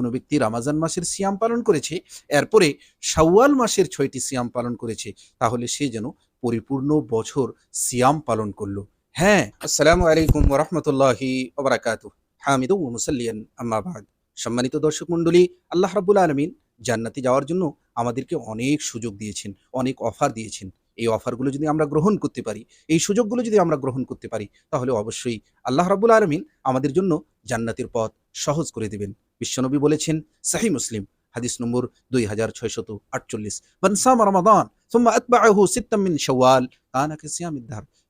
কোনো ব্যক্তি রামাজান মাসের সিয়াম পালন করেছে, এরপরে শাওয়াল মাসের ছয়টি সিয়াম পালন করেছে, তাহলে সে যেন পরিপূর্ণ বছর সিয়াম পালন করল। হ্যাঁ আসসালামু আলাইকুম ওরহমতুল্লাহি ওবরাকাতু হামিদু মুসাল্লিয়ান আম্মাবাদ সম্মানিত দর্শক মণ্ডলী, আল্লাহ রাবুল আলমিন জান্নাতে যাওয়ার জন্য আমাদেরকে অনেক সুযোগ দিয়েছেন, অনেক অফার দিয়েছেন। এই অফারগুলো যদি আমরা গ্রহণ করতে পারি, এই সুযোগগুলো যদি আমরা গ্রহণ করতে পারি, তাহলে অবশ্যই আল্লাহ রাবুল আলমিন আমাদের জন্য জান্নাতের পথ সহজ করে দেবেন। বিশ্বনবী বলেছেন সাহি মুসলিম, হাদিস নম্বর দুই হাজার ছয়শত আটচল্লিশ।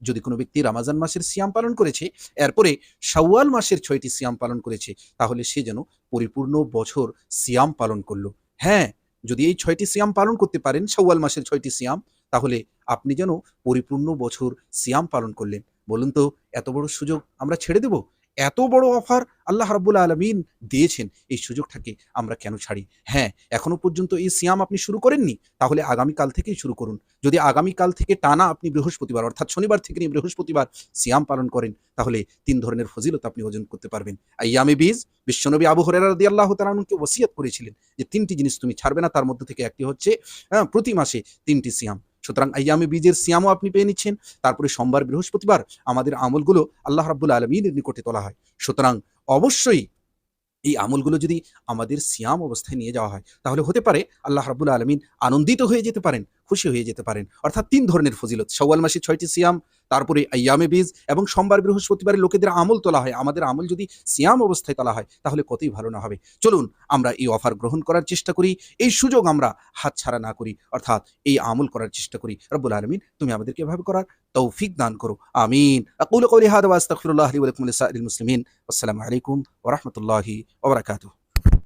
যদি কোনো ব্যক্তি রামাজান মাসের সিয়াম পালন করেছে, এরপরে শাওয়াল মাসের ছয়টি সিয়াম পালন করেছে, তাহলে সে যেন পরিপূর্ণ বছর সিয়াম পালন করল। হ্যাঁ যদি এই ছয়টি সিয়াম পালন করতে পারেন, শাওয়াল মাসের ছয়টি সিয়াম, তাহলে আপনি যেন পরিপূর্ণ বছর সিয়াম পালন করলেন। বলুন তো, এত বড় সুযোগ আমরা ছেড়ে দেব? এত বড় অফার আল্লাহ রাব্বুল আলমিন দিয়েছেন এই সুযোগটাকে আমরা কেন ছাড়ি? হ্যাঁ এখনও পর্যন্ত এই সিয়াম আপনি শুরু করেননি তাহলে আগামীকাল থেকেই শুরু করুন। যদি আগামীকাল থেকে টানা আপনি বৃহস্পতিবার অর্থাৎ শনিবার থেকে নিয়ে বৃহস্পতিবার সিয়াম পালন করেন তাহলে তিন ধরনের ফজিলত আপনি অর্জন করতে পারবেন। আইয়ামে বীজ বিশ্বনবী আবু হরেরা রাদি আল্লাহ তালকে ওসিয়াত করেছিলেন যে তিনটি জিনিস তুমি ছাড়বে না তার মধ্যে থেকে একটি হচ্ছে হ্যাঁ, প্রতি মাসে তিনটি সিয়াম। সুতরাং আইয়ামে বীজের সিয়ামও আপনি পেয়ে নিচ্ছেন। তারপরে সোমবার, বৃহস্পতিবার আমাদের আমলগুলো আল্লাহ রাব্বুল আলমীর নিকটে তোলা হয়। সুতরাং অবশ্যই এই আমলগুলো যদি আমাদের সিয়াম অবস্থায় নিয়ে যাওয়া হয়, তাহলে হতে পারে আল্লাহ রাবুল আলমিন আনন্দিত হয়ে যেতে পারেন। খুশি হয়ে যেতে পারেন। অর্থাৎ তিন ধরনের ফজিলত। সওয়াল মাসে ছয়টি সিয়াম, তারপরে আয়ামে বীজ এবং সোমবার বৃহস্পতিবারে লোকেদের আমল তোলা হয়। আমাদের আমল যদি সিয়াম অবস্থায় তোলা হয়, তাহলে কতই ভালো না হবে। চলুন আমরা এই অফার গ্রহণ করার চেষ্টা করি, এই সুযোগ আমরা হাতছাড়া না করি, অর্থাৎ এই আমল করার চেষ্টা করি। রব্বুল আলমিন, তুমি আমাদেরকে এভাবে করার তৌফিক দান করো। আমিন। আকুল কৌলি হাদ ওয়া আস্তাগফিরুল্লাহ লি ওয়া লাকুম মুসলিমিন। আসসালামু আলাইকুম ওয়া রাহমাতুল্লাহি ওয়া বারাকাতুহু।